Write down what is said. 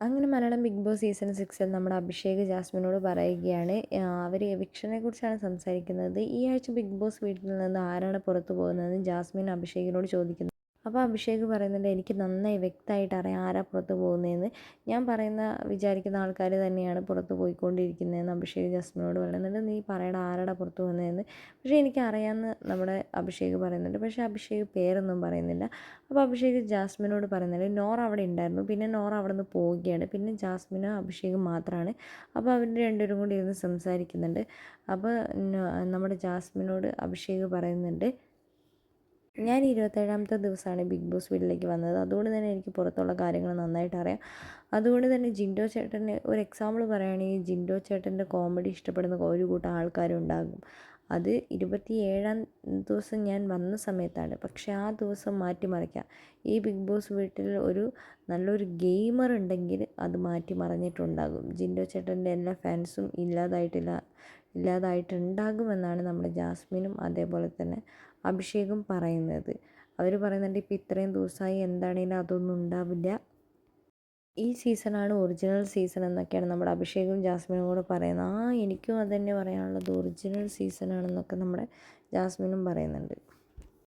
അങ്ങനെ Malayalam big boss season സിക്സിൽ നമ്മുടെ അഭിഷേക് ജാസ്മിനോട് പറയുകയാണ് അവർ എവിക്ഷനെ കുറിച്ചാണ് സംസാരിക്കുന്നത്. ഈ ആഴ്ച ബിഗ് ബോസ് വീട്ടിൽ നിന്ന് ആരാണ് പുറത്തു പോകുന്നതെന്ന് ജാസ്മിൻ അഭിഷേകിനോട് ചോദിക്കുന്നു. അപ്പോൾ അഭിഷേക് പറയുന്നുണ്ട് എനിക്ക് നന്നായി വ്യക്തമായിട്ട് അറിയാം ആരാ പുറത്ത് പോകുന്നതെന്ന്. ഞാൻ പറയുന്ന വിചാരിക്കുന്ന ആൾക്കാർ തന്നെയാണ് പുറത്ത് പോയിക്കൊണ്ടിരിക്കുന്നതെന്ന് അഭിഷേക് ജാസ്മിനോട് പറയുന്നുണ്ട് നീ പറയണ ആരാടാ പുറത്ത് പോകുന്നതെന്ന്. പക്ഷേ എനിക്കറിയാമെന്ന് നമ്മുടെ അഭിഷേക് പറയുന്നുണ്ട്. പക്ഷേ അഭിഷേക് പേരൊന്നും പറയുന്നില്ല. അപ്പോൾ അഭിഷേക് ജാസ്മിനോട് പറയുന്നുണ്ട് നോറ അവിടെ ഉണ്ടായിരുന്നു. പിന്നെ നോറ അവിടെ നിന്ന് പോവുകയാണ്. പിന്നെ ജാസ്മിനും അഭിഷേകും മാത്രമാണ് അപ്പോൾ അവർ രണ്ടുപേരും കൂടി ഇരുന്ന് സംസാരിക്കുന്നുണ്ട്. അപ്പോൾ നമ്മുടെ ജാസ്മിനോട് അഭിഷേക് പറയുന്നുണ്ട് ഞാൻ ഇരുപത്തേഴാമത്തെ ദിവസമാണ് ബിഗ് ബോസ് വീട്ടിലേക്ക് വന്നത്. അതുകൊണ്ട് തന്നെ എനിക്ക് പുറത്തുള്ള കാര്യങ്ങൾ നന്നായിട്ട് അറിയാം. അതുകൊണ്ട് തന്നെ ജിൻഡോ ചേട്ടന് ഒരു എക്സാമ്പിൾ പറയുകയാണെങ്കിൽ ജിൻഡോ ചേട്ടന്റെ കോമഡി ഇഷ്ടപ്പെടുന്ന ഒരു കൂട്ടം ആൾക്കാരുണ്ടാകും. അത് ഇരുപത്തി ഏഴാം ദിവസം ഞാൻ വന്ന സമയത്താണ്. പക്ഷേ ആ ദിവസം മാറ്റിമറിക്കാം ഈ ബിഗ് ബോസ് വീട്ടിൽ ഒരു നല്ലൊരു ഗെയിമർ ഉണ്ടെങ്കിൽ അത് മാറ്റിമറിഞ്ഞിട്ടുണ്ടാകും ജിൻഡോ ചേട്ടന്റെ എല്ലാ ഫാൻസും ഇല്ലാതായിട്ടില്ല. ഇല്ലാതായിട്ടുണ്ടാകുമെന്നാണ് നമ്മുടെ ജാസ്മിനും അതേപോലെ തന്നെ അഭിഷേകും പറയുന്നത്. അവർ പറയുന്നുണ്ട് ഇപ്പം ഇത്രയും ദിവസമായി എന്താണെങ്കിലും അതൊന്നും ഉണ്ടാവില്ല. ഈ സീസണാണ് ഒറിജിനൽ സീസൺ എന്നൊക്കെയാണ് നമ്മുടെ അഭിഷേകും ജാസ്മിനും കൂടെ പറയുന്നത്. ആ എനിക്കും അത് തന്നെ പറയാനുള്ളത് ഒറിജിനൽ സീസണാണെന്നൊക്കെ നമ്മുടെ ജാസ്മിനും പറയുന്നുണ്ട്.